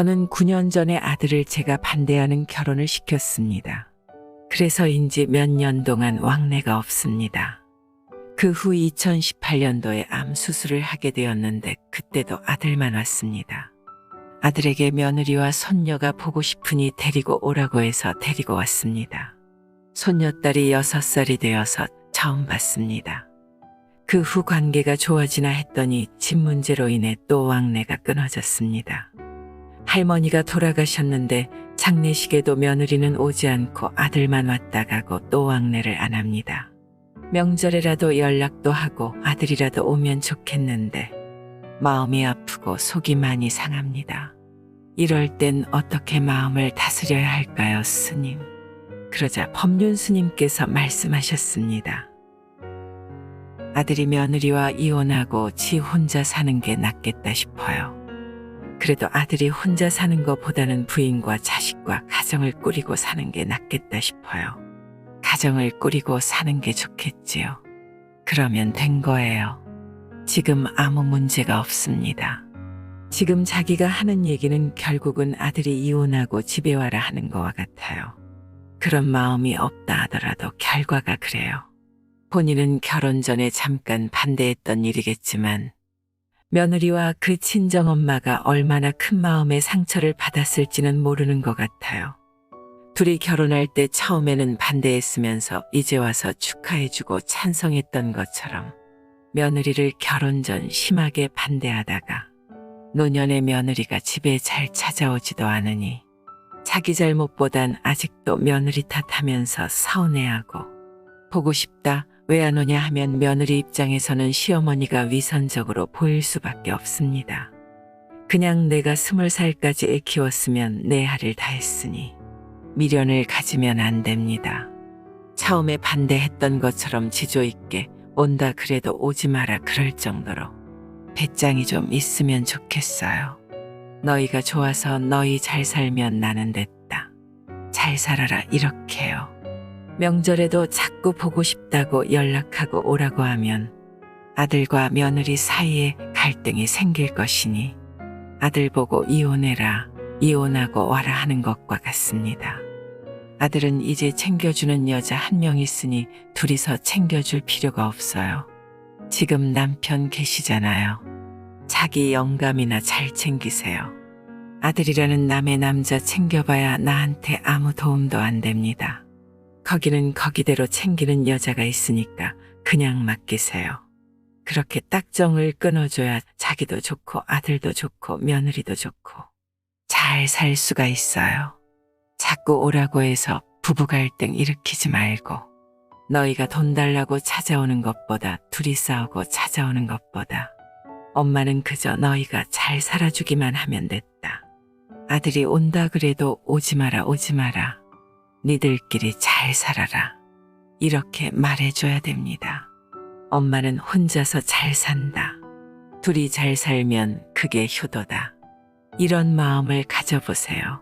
저는 9년 전에 아들을 제가 반대하는 결혼을 시켰습니다. 그래서인지 몇 년 동안 왕래가 없습니다. 그 후 2018년도에 암 수술을 하게 되었는데 그때도 아들만 왔습니다. 아들에게 며느리와 손녀가 보고 싶으니 데리고 오라고 해서 데리고 왔습니다. 손녀딸이 6살이 되어서 처음 봤습니다. 그 후 관계가 좋아지나 했더니 집 문제로 인해 또 왕래가 끊어졌습니다. 할머니가 돌아가셨는데 장례식에도 며느리는 오지 않고 아들만 왔다 가고 또 왕래를 안 합니다. 명절에라도 연락도 하고 아들이라도 오면 좋겠는데 마음이 아프고 속이 많이 상합니다. 이럴 땐 어떻게 마음을 다스려야 할까요, 스님? 그러자 법륜 스님께서 말씀하셨습니다. 아들이 며느리와 이혼하고 지 혼자 사는 게 낫겠다 싶어요. 그래도 아들이 혼자 사는 것보다는 부인과 자식과 가정을 꾸리고 사는 게 낫겠다 싶어요. 가정을 꾸리고 사는 게 좋겠지요. 그러면 된 거예요. 지금 아무 문제가 없습니다. 지금 자기가 하는 얘기는 결국은 아들이 이혼하고 집에 와라 하는 거와 같아요. 그런 마음이 없다 하더라도 결과가 그래요. 본인은 결혼 전에 잠깐 반대했던 일이겠지만 며느리와 그 친정엄마가 얼마나 큰 마음의 상처를 받았을지는 모르는 것 같아요. 둘이 결혼할 때 처음에는 반대했으면서 이제 와서 축하해주고 찬성했던 것처럼 며느리를 결혼 전 심하게 반대하다가 노년의 며느리가 집에 잘 찾아오지도 않으니 자기 잘못보단 아직도 며느리 탓하면서 서운해하고 보고 싶다 왜 안 오냐 하면 며느리 입장에서는 시어머니가 위선적으로 보일 수밖에 없습니다. 그냥 내가 스물 살까지 애 키웠으면 내 할을 다 했으니 미련을 가지면 안 됩니다. 처음에 반대했던 것처럼 지조 있게 온다 그래도 오지 마라 그럴 정도로 배짱이 좀 있으면 좋겠어요. 너희가 좋아서 너희 잘 살면 나는 됐다. 잘 살아라 이렇게요. 명절에도 자꾸 보고 싶다고 연락하고 오라고 하면 아들과 며느리 사이에 갈등이 생길 것이니 아들 보고 이혼해라, 이혼하고 와라 하는 것과 같습니다. 아들은 이제 챙겨주는 여자 한 명 있으니 둘이서 챙겨줄 필요가 없어요. 지금 남편 계시잖아요. 자기 영감이나 잘 챙기세요. 아들이라는 남의 남자 챙겨봐야 나한테 아무 도움도 안 됩니다. 거기는 거기대로 챙기는 여자가 있으니까 그냥 맡기세요. 그렇게 딱정을 끊어줘야 자기도 좋고 아들도 좋고 며느리도 좋고 잘 살 수가 있어요. 자꾸 오라고 해서 부부 갈등 일으키지 말고 너희가 돈 달라고 찾아오는 것보다 둘이 싸우고 찾아오는 것보다 엄마는 그저 너희가 잘 살아주기만 하면 됐다. 아들이 온다 그래도 오지 마라 오지 마라. 니들끼리 잘 살아라. 이렇게 말해줘야 됩니다. 엄마는 혼자서 잘 산다. 둘이 잘 살면 그게 효도다. 이런 마음을 가져보세요.